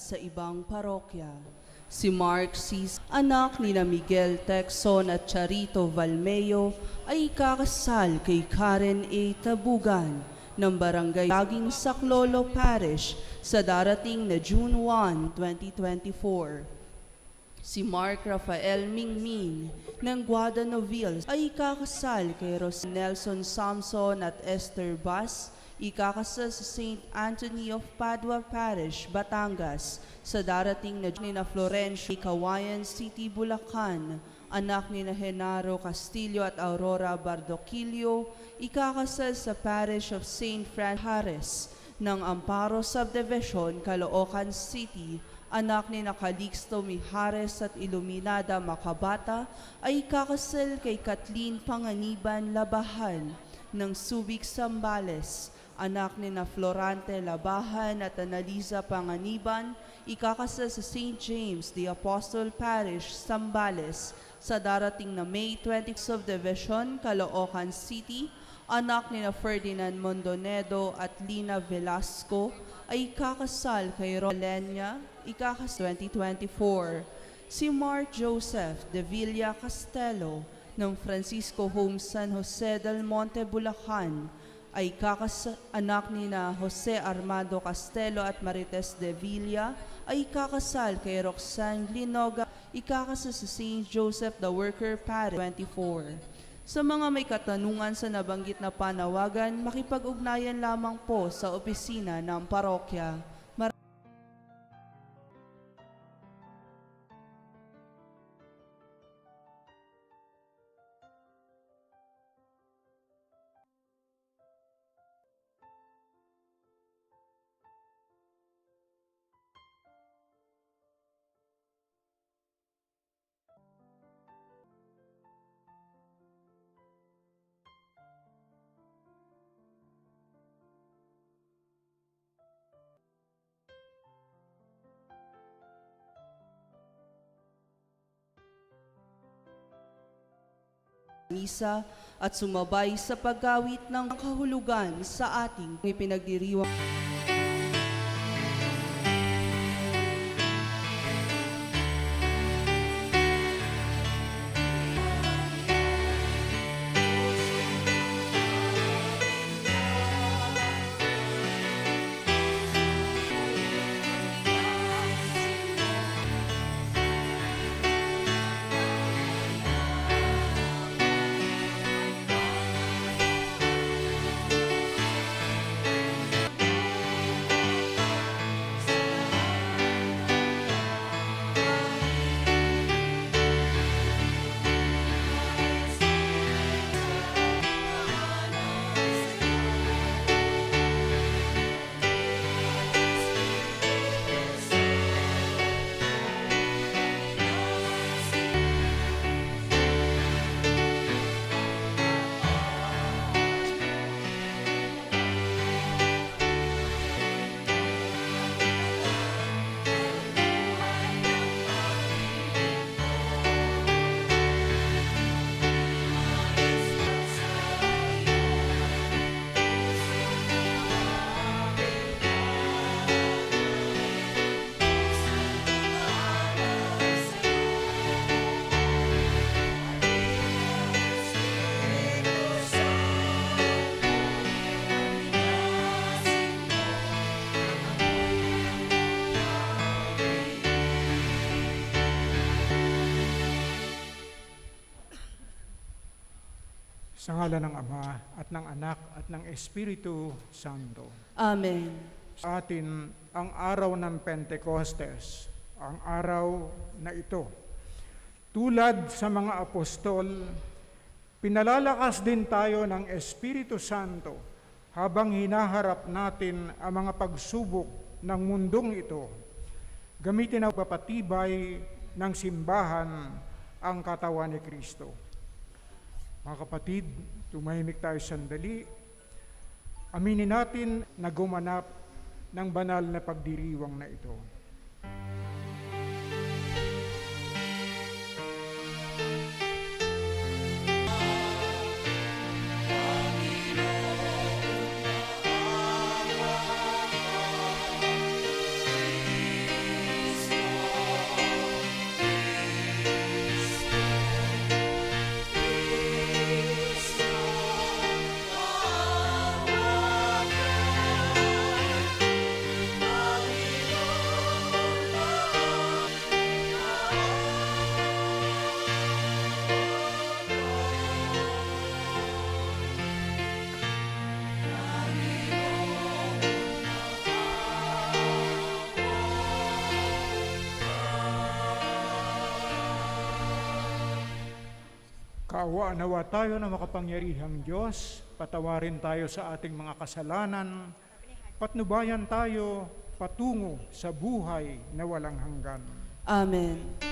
sa ibang parokya. Si Mark Cis, anak ni na Miguel Texon at Charito Valmeo, ay kakasal kay Karen A. Tabugan ng Barangay Laging Saklolo Parish sa darating na June 1, 2024. Si Mark Rafael Mingming ng Guadanoville ay ikakasal kay Ros Nelson Samson at Esther Bas, ikakasal sa St. Anthony of Padua Parish, Batangas, sa darating na ni na Florencio, Kawayan City, Bulacan, anak ni na Genaro Castillo at Aurora Bardoquillo, ikakasal sa Parish of St. Fran Harris ng Amparo Subdivision, Caloocan City, anak ni na Calixto Mijares at Iluminada Makabata, ay kakasal kay Kathleen Panganiban Labahan ng Subic Sambales, anak ni na Florante Labahan at Analiza Panganiban, ikakasal sa St. James the Apostle Parish, Sambales, sa darating na May 20 Subdivision, Caloocan City, anak ni na Ferdinand Mondonedo at Lina Velasco, ay kakasal kay Rolenia, ikakas 2024. Si Mark Joseph de Villa Castelo ng Francisco Home San Jose del Monte, Bulacan, ay kakas anak ni na Jose Armando Castelo at Marites de Villa ay kakasal kay Roxanne Glinoga, ikakasal sa St. Joseph the Worker Parish 24. Sa mga may katanungan sa nabanggit na panawagan, makipag-ugnayan lamang po sa opisina ng parokya. Misa at sumabay sa paggawit ng kahulugan sa ating ipinagdiriwang. Sa ngala ng Ama at ng Anak at ng Espiritu Santo. Amen. Sa atin ang araw ng Pentecostes, ang araw na ito. Tulad sa mga apostol, pinalalakas din tayo ng Espiritu Santo habang hinaharap natin ang mga pagsubok ng mundong ito. Gamitin ang papatibay ng simbahan ang katawan ni Kristo. Mga kapatid, tumahimik tayo sandali. Aminin natin na gumanap ng banal na pagdiriwang na ito. Kaawa nawa tayo na makapangyarihang Diyos, patawarin tayo sa ating mga kasalanan, patnubayan tayo patungo sa buhay na walang hanggan. Amen.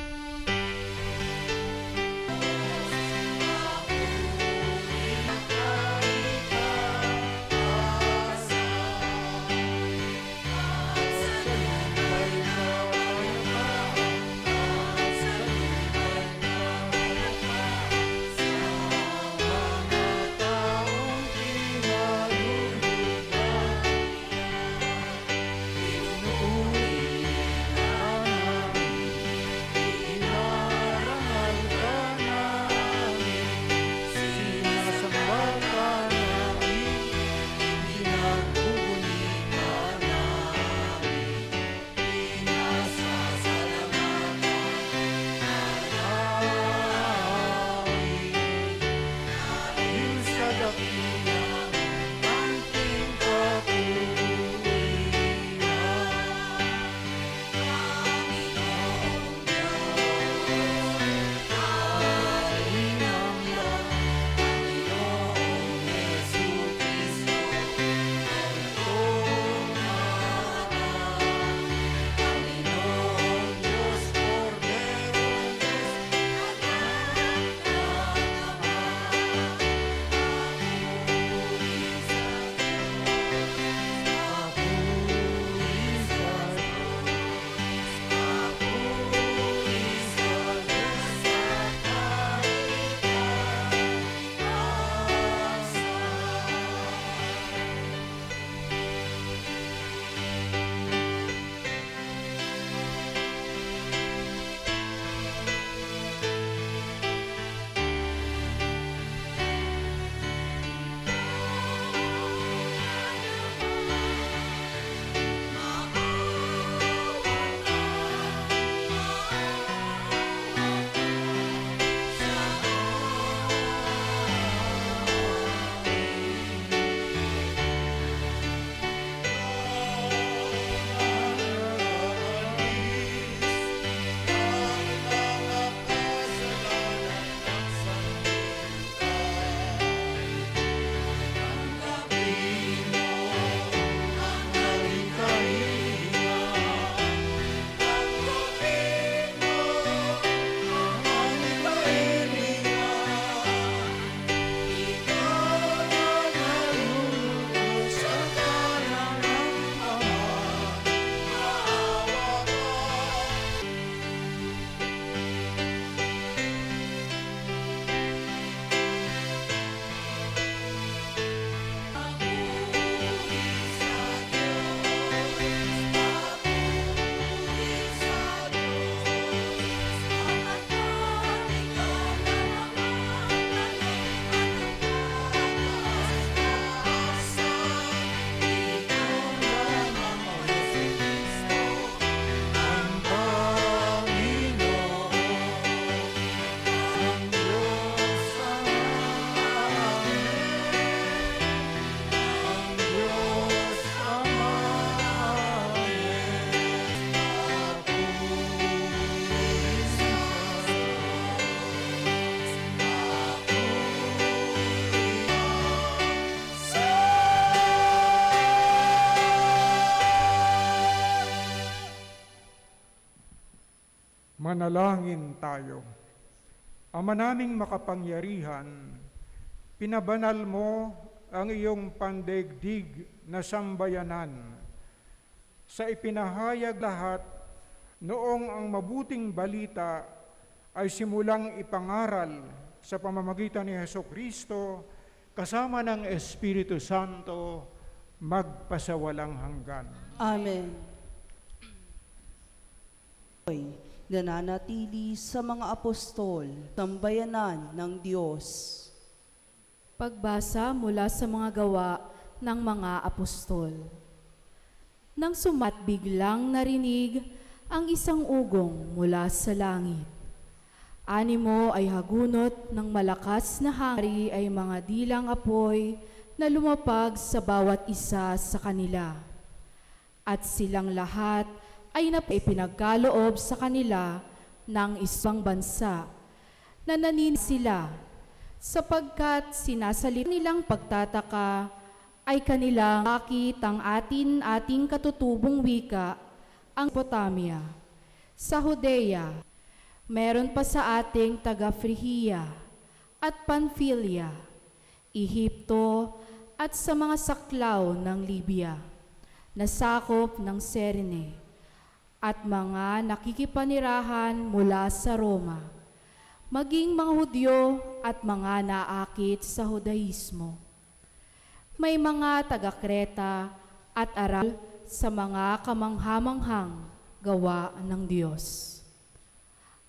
Manalangin tayo. Ama naming makapangyarihan, pinabanal mo ang iyong pandaigdig na sambayanan sa ipinahayag lahat noong ang mabuting balita ay simulang ipangaral sa pamamagitan ni Heso Kristo kasama ng Espiritu Santo magpasawalang hanggan. Amen. Hoy, nananatili sa mga apostol, tambayanan ng Diyos. Pagbasa mula sa mga gawa ng mga apostol. Nang sumat biglang narinig ang isang ugong mula sa langit. Animo ay hagunot ng malakas na hari ay mga dilang apoy na lumapag sa bawat isa sa kanila. At silang lahat ay napipinagkaloob sa kanila ng isang bansa na nanin sila sapagkat sinasalit nilang pagtataka ay kanilang bakit ang atin ating katutubong wika ang Potamia. Sa Judea, meron pa sa ating taga-Frigia at Pamphylia, Ehipto at sa mga saklaw ng Libya, nasakop ng Serene, at mga nakikipanirahan mula sa Roma, maging mga Hudyo at mga naakit sa Hudaismo. May mga taga-Kreta at aral sa mga kamanghamanghang gawa ng Diyos.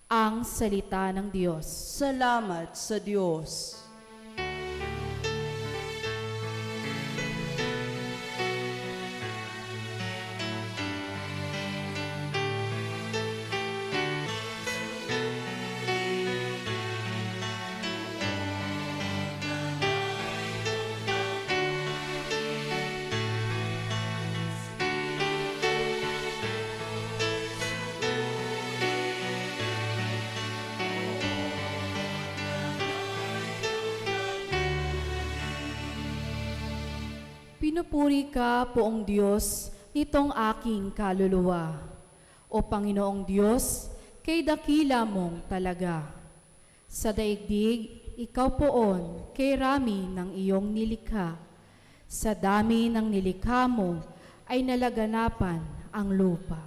Ang salita ng Diyos. Salamat sa Diyos. Pinupuri ka, poong Diyos, nitong aking kaluluwa. O Panginoong Diyos, kay dakila mong talaga. Sa daigdig, ikaw poon, kay rami ng iyong nilikha. Sa dami ng nilikha mo, ay nalaganapan ang lupa.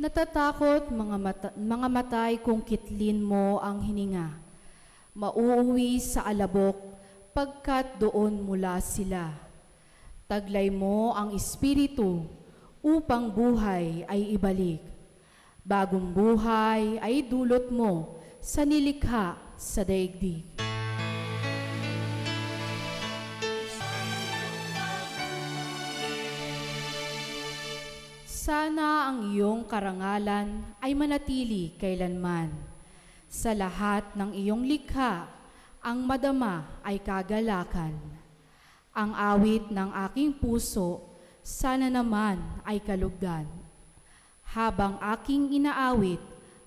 Natatakot mga, mata, mga matay kung kitlin mo ang hininga. Mauuwi sa alabok pagkat doon mula sila. Taglay mo ang espiritu upang buhay ay ibalik. Bagong buhay ay dulot mo sa nilikha sa daigdig. Sana ang iyong karangalan ay manatili kailanman. Sa lahat ng iyong likha, ang madama ay kagalakan. Ang awit ng aking puso, sana naman ay kalugdan. Habang aking inaawit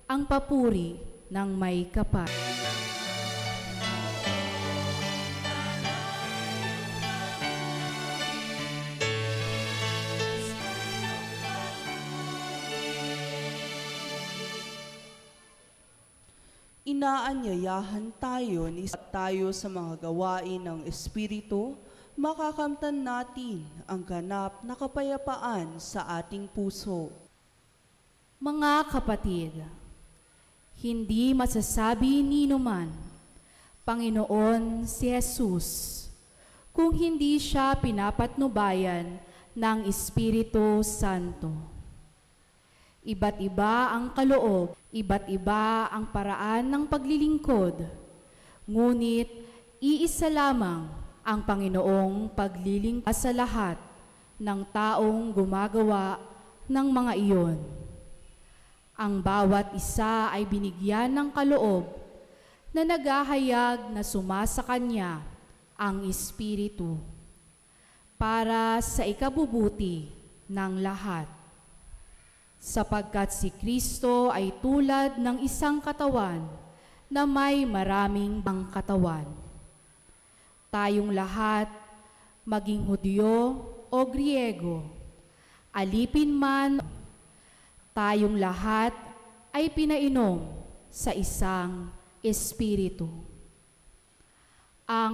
ang papuri ng may kapal. Inaanyayahan tayo ni tayo sa mga gawain ng Espiritu, makakamtan natin ang ganap na kapayapaan sa ating puso. Mga kapatid, hindi masasabi ni numan, Panginoon si Jesus, kung hindi siya pinapatnubayan ng Espiritu Santo. Iba't iba ang kaloob, iba't iba ang paraan ng paglilingkod, ngunit iisa lamang ang Panginoong paglilingkod sa lahat ng taong gumagawa ng mga iyon. Ang bawat isa ay binigyan ng kaloob na naghahayag na sumasa kanya ang Espiritu para sa ikabubuti ng lahat. Sapagkat si Kristo ay tulad ng isang katawan na may maraming bang katawan. Tayong lahat, maging Hudyo o Griego, alipin man tayong lahat ay pinainom sa isang espiritu. Ang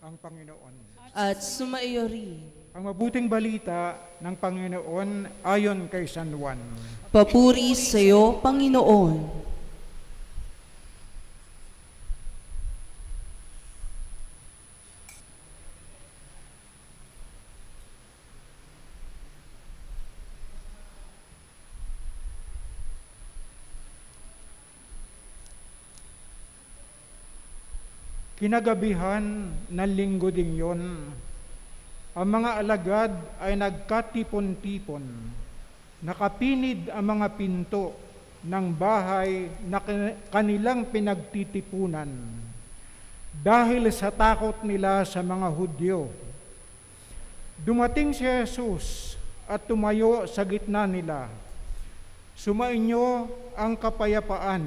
ang Panginoon. At sumaiyo rin. Ang mabuting balita ng Panginoon ayon kay San Juan. Papuri sa iyo, Panginoon. Kinagabihan ng linggo ding yon, ang mga alagad ay nagkatipon-tipon. Nakapinid ang mga pinto ng bahay na kanilang pinagtitipunan dahil sa takot nila sa mga Hudyo. Dumating si Jesus at tumayo sa gitna nila. Sumainyo ang kapayapaan.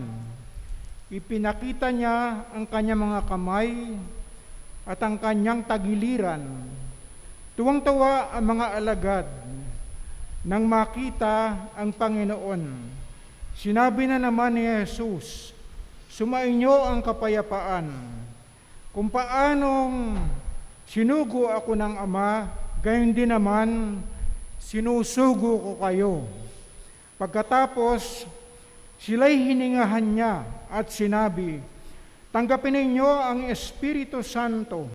Ipinakita niya ang kanyang mga kamay at ang kanyang tagiliran. Tuwang-tuwa ang mga alagad nang makita ang Panginoon. Sinabi na naman ni Jesus, Sumainyo ang kapayapaan. Kung paanong sinugo ako ng Ama, gayon din naman sinusugo ko kayo. Pagkatapos, sila'y hiningahan niya at sinabi, Tanggapin ninyo ang Espiritu Santo.